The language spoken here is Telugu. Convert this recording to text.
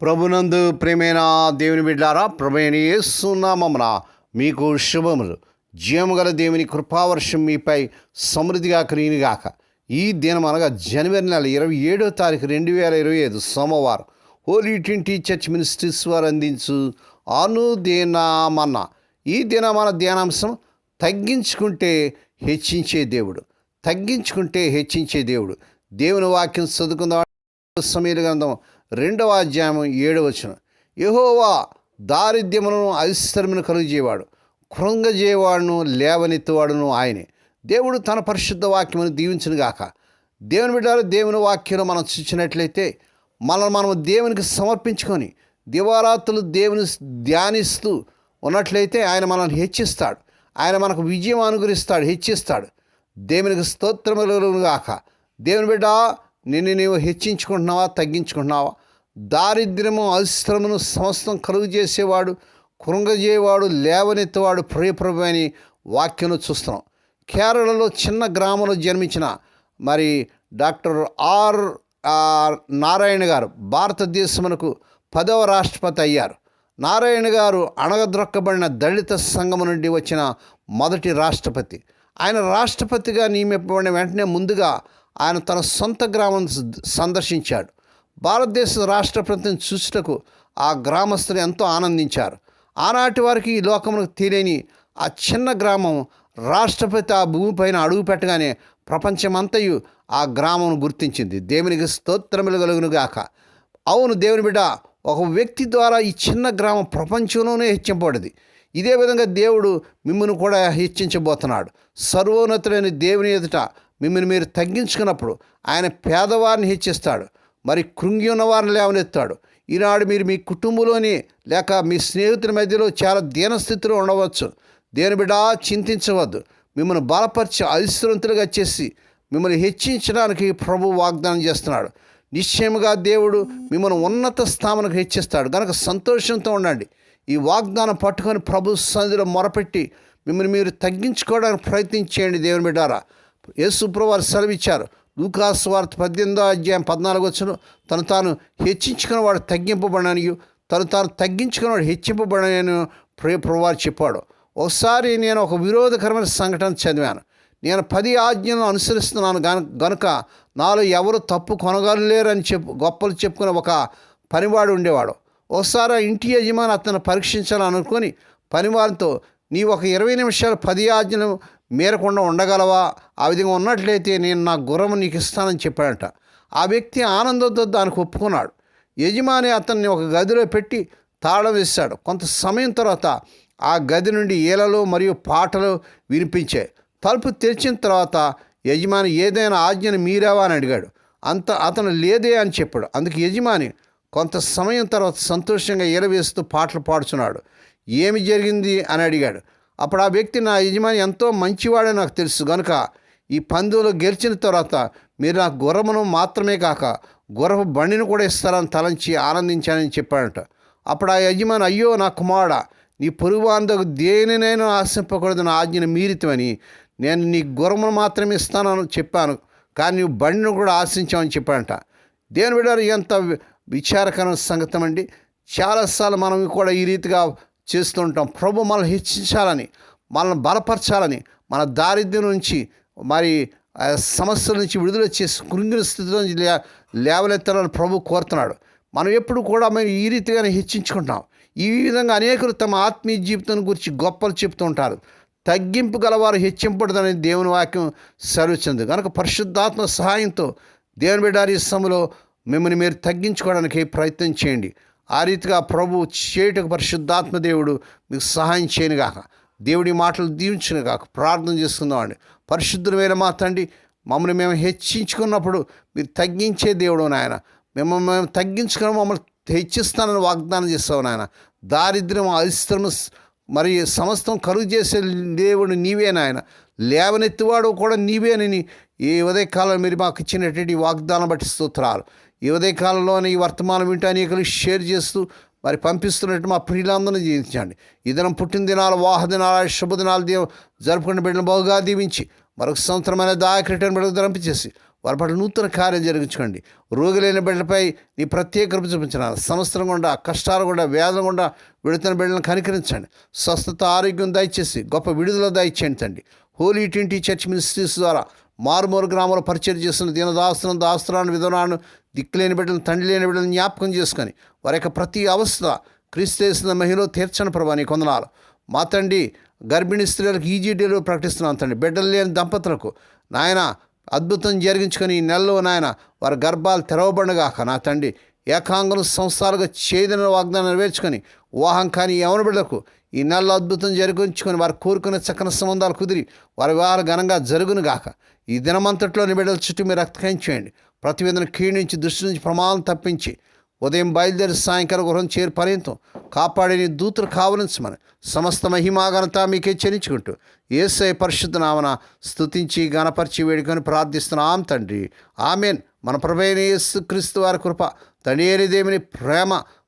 ప్రభునందు ప్రేమైన దేవుని బిడ్డారా ప్రభైన యేసునామమున మీకు శుభములు. జీవము గల దేవుని కృపావర్షం మీపై సమృద్ధిగా కలిగినగాక. ఈ దినం అనగా జనవరి నెల ఇరవై ఏడో తారీఖు రెండు వేల ఇరవై ఐదు సోమవారం. హోలీ ట్వంటీ చర్చ్ మినిస్ట్రీస్ వారు అందించు అనుదినమన్న. ఈ దినమన ధ్యానాంశం తగ్గించుకుంటే హెచ్చించే దేవుడు. తగ్గించుకుంటే హెచ్చించే దేవుడు. దేవుని వాక్యం చదువుకుందాం. సమీర గ్రంథం రెండవ అధ్యాయం ఏడవ వచనం. యహోవా దారిద్ర్యమును ఐశ్వర్యమును కలుగజేవాడు కృంగజేవాడును లేవనెత్తువాడును ఆయనే. దేవుడు తన పరిశుద్ధ వాక్యమును దీవించను గాక. దేవుని బిడ్డారు దేవుని వాక్యం మనం చూసినట్లయితే మనల్ని మనం దేవునికి సమర్పించుకొని దివారాత్రులు దేవుని ధ్యానిస్తూ ఉన్నట్లయితే ఆయన మనల్ని హెచ్చిస్తాడు. ఆయన మనకు విజయం అనుగ్రహిస్తాడు హెచ్చిస్తాడు. దేవునికి స్తోత్రములుగాక దేవుని బిడ్డ నిన్ను నీవు హెచ్చించుకుంటున్నావా తగ్గించుకుంటున్నావా? దారిద్ర్యము అశ్రమను సమస్తం కలుగు చేసేవాడు కురంగజేవాడు లేవనెత్తేవాడు ప్రియప్రభు అని వాక్యం చూస్తున్నాం. కేరళలో చిన్న గ్రామంలో జన్మించిన మరి డాక్టర్ ఆర్ ఆర్ నారాయణ గారు భారతదేశమునకు పదవ రాష్ట్రపతి అయ్యారు. నారాయణ గారు అణగద్రొక్కబడిన దళిత సంఘం నుండి వచ్చిన మొదటి రాష్ట్రపతి. ఆయన రాష్ట్రపతిగా నియమింపబడిన వెంటనే ముందుగా ఆయన తన సొంత గ్రామం సందర్శించాడు. భారతదేశ రాష్ట్రపతిని చూసుటకు ఆ గ్రామస్తులు ఎంతో ఆనందించారు. ఆనాటి వారికి ఈ లోకములకు తెలియని ఆ చిన్న గ్రామం రాష్ట్రపతి ఆ భూమిపైన అడుగు పెట్టగానే ప్రపంచమంతయు ఆ గ్రామం గుర్తించింది. దేవునికి స్తోత్రములు కలుగును గాక. అవును దేవుని బిడ్డ ఒక వ్యక్తి ద్వారా ఈ చిన్న గ్రామం ప్రపంచంలోనే హెచ్చింపబడింది. ఇదే విధంగా దేవుడు మిమ్మల్ని కూడా హెచ్చించబోతున్నాడు. సర్వోన్నతులైన దేవుని ఎదుట మిమ్మల్ని మీరు తగ్గించుకున్నప్పుడు ఆయన పేదవారిని హెచ్చిస్తాడు. మరి కృంగి ఉన్న వారిని లేవనెత్తాడు. ఈనాడు మీరు మీ కుటుంబంలోని లేక మీ స్నేహితుల మధ్యలో చాలా దీనస్థితిలో ఉండవచ్చు. దేని బిడా చింతించవద్దు. మిమ్మల్ని బలపరిచి ఐశ్వరంతులుగా చేసి మిమ్మల్ని హెచ్చించడానికి ప్రభు వాగ్దానం చేస్తున్నాడు. నిశ్చయముగా దేవుడు మిమ్మల్ని ఉన్నత స్థామనకు హెచ్చిస్తాడు. కనుక సంతోషంతో ఉండండి. ఈ వాగ్దానం పట్టుకొని ప్రభు సన్నిధిలో మొరపెట్టి మిమ్మల్ని మీరు తగ్గించుకోవడానికి ప్రయత్నించేయండి దేవుని బిడ్డారా. యేసుప్రవారు సెలవిచ్చారు. లూకాస్ వార్త పద్దెనిమిదో అధ్యాయం పద్నాలుగు వచ్చిన తను తాను హెచ్చించుకున్న వాడు తగ్గింపబడనని తను తాను తగ్గించుకున్న వాడు హెచ్చింపబడనని ప్రియ ప్రభువారు చెప్పాడు. ఒకసారి నేను ఒక విరోధకరమైన సంఘటన చదివాను. నేను పది ఆజ్ఞలను అనుసరిస్తున్నాను గనుక నాలో ఎవరు తప్పు కొనగలేరని చెప్పు గొప్పలు చెప్పుకునే ఒక పనివాడు ఉండేవాడు. ఒకసారి ఆ ఇంటి యజమాని అతను పరీక్షించాలనుకొని పనివారితో నీ ఒక ఇరవై నిమిషాలు పది ఆజ్ఞలు మేరకుండా ఉండగలవా? ఆ విధంగా ఉన్నట్లయితే నేను నా గుర్రం నీకు ఇస్తానని చెప్పాడట. ఆ వ్యక్తి ఆనందంతో దానికి ఒప్పుకున్నాడు. యజమాని అతన్ని ఒక గదిలో పెట్టి తాళం వేశాడు. కొంత సమయం తర్వాత ఆ గది నుండి ఏలలు మరియు పాటలు వినిపించాయి. తలుపు తెరిచిన తర్వాత యజమాని ఏదైనా ఆజ్ఞను మీరావా? అని అడిగాడు. అంత అతను లేదే అని చెప్పాడు. అందుకు యజమాని కొంత సమయం తర్వాత సంతోషంగా ఏలవేస్తూ పాటలు పాడుచున్నాడు. ఏమి జరిగింది? అని అడిగాడు. అప్పుడు ఆ వ్యక్తి నా యజమాని ఎంతో మంచివాడని నాకు తెలుసు. కనుక ఈ పందులు గెలిచిన తర్వాత మీరు నాకు గుర్రమును మాత్రమే కాక గుర్రపు బండిని కూడా ఇస్తారని తలంచి ఆనందించానని చెప్పాడట. అప్పుడు ఆ యజమాని అయ్యో నా కుమారుడా నీ పొరుగువాందకు దేనినైనా ఆశింపకూడదు. నా ఆజ్ఞను మీరితమని నేను నీ గుర్రమును మాత్రమే ఇస్తానని చెప్పాను. కానీ నువ్వు బండిని కూడా ఆశించామని చెప్పాడంట. దేవుని బిడ్డారు ఎంత విచారకరమైన సంగతం అండి చాలాసార్లు మనం కూడా ఈ రీతిగా చేస్తుంటాం. ప్రభు మనల్ని హెచ్చించాలని మనల్ని బలపరచాలని మన దారిద్ర్యం నుంచి మరి సమస్యల నుంచి విడుదల చేసి కృంగిన స్థితిలో నుంచి లే లేవనెత్తాలని ప్రభు కోరుతున్నాడు. మనం ఎప్పుడు కూడా మేము ఈ రీతిగానే హెచ్చించుకుంటాం ఈ విధంగా అనేకులు తమ ఆత్మీయ జీవితం గురించి గొప్పలు చెప్తూ ఉంటారు. తగ్గింపు గలవారు హెచ్చింపడదని దేవుని వాక్యం సెలవుచ్చింది. కనుక పరిశుద్ధాత్మ సహాయంతో దేవుని బిడ్డారి సమలో మిమ్మల్ని మీరు తగ్గించుకోవడానికి ప్రయత్నం చేయండి. ఆ రీతిగా ప్రభు చేయటకు పరిశుద్ధాత్మ దేవుడు మీకు సహాయం చేయనుగాక. దేవుడి మాటలు దీవించిన కాక ప్రార్థన చేసుకుందామండి. పరిశుద్ధమైన మా తండ్రి మమ్మల్ని మేము హెచ్చించుకున్నప్పుడు మీరు తగ్గించే దేవుడు నాయన. మిమ్మల్ని మేము తగ్గించుకుని మమ్మల్ని హెచ్చిస్తానని వాగ్దానం చేస్తావు నాయన. దారిద్ర్యం అరిశ్రమ మరి సమస్తం కరుగు చేసే దేవుడు నీవే నాయన. లేవనెత్తివాడు కూడా నీవేనని ఈ ఉదయకాలం మీరు మాకు ఇచ్చినటువంటి వాగ్దానం బట్టి స్తోత్రాలు. ఈ ఉదయకాలంలోనే ఈ వర్తమానం వింటూ అనేకలు షేర్ చేస్తూ మరి పంపిస్తున్నట్టు మా ప్రియులందరినీ జీవించండి ఈ దినం పుట్టినదినాలు దినాలు శుభదినాలు దేవ జరుపుకున్న బిడ్డను బహుగా దీవించి మరొక సంవత్సరమైన దాయకరిటైన బిడ్డకు ధరింపచేసి వారి పట్ల నూతన కార్యం జరిగించుకోండి. రోగులైన బిడ్డలపై నీ ప్రత్యేక కృప చూపించిన సంవత్సరం గుండా కష్టాలు గుండా వేదన గుండా విడుతున్న బిడ్డలను కనికరించండి. స్వస్థత ఆరోగ్యం దయచేసి గొప్ప విడుదల దయచేయండి తండి హోలీ ట్వంటీ చర్చ్ మినిస్ట్రీస్ ద్వారా మారుమూరు గ్రామంలో పరిచయం చేస్తున్న దీనదాస్తులను దాస్తులను విధవనాలను దిక్కులేని బిడ్డలను తండ్రి లేని బిడ్డలను జ్ఞాపకం చేసుకొని వారి యొక్క ప్రతి అవస్థ క్రీస్తేసిన మహిళలో తీర్చని ప్రభా నీ కొందనాలు. మా తండ్రి గర్భిణీ స్త్రీలకు ఈజీడీలో ప్రకటిస్తున్నాను తండ్రి. బిడ్డలు లేని దంపతులకు నాయన అద్భుతం జరిగించుకొని ఈ నెలలో నాయన వారి గర్భాలు తెరవబడగాక నా తండ్రి. ఏకాంగం సంస్థలుగా చేదన వాగ్దానం నెరవేర్చుకొని వాహం కానీ ఎవరి బిడ్డలకు ఈ నెలలో అద్భుతం జరిగించుకొని వారు కోరుకునే చక్కని సంబంధాలు కుదిరి వారి వివాహాలు ఘనంగా జరుగును గాక. ఈ దినమంతట్లోని బిడ్డల చుట్టూ మీరు రక్తకాయం చేయండి ప్రతివేదన క్షీణించి దృష్టి నుంచి ప్రమాదం తప్పించి ఉదయం బయలుదేరి సాయంకాలం గృహం చేరు పర్యంతం కాపాడే నీ దూతలు కావలించమని సమస్త మహిమాఘనత మీకే చెల్లించుకుంటూ ఏసై పరిశుద్ధ నామన స్థుతించి గణపరిచి వేడుకొని ప్రార్థిస్తున్నాం తండ్రి. ఆమెన్. మన ప్రభైన యేసు క్రీస్తు వారి కృప తండ్రి ప్రేమ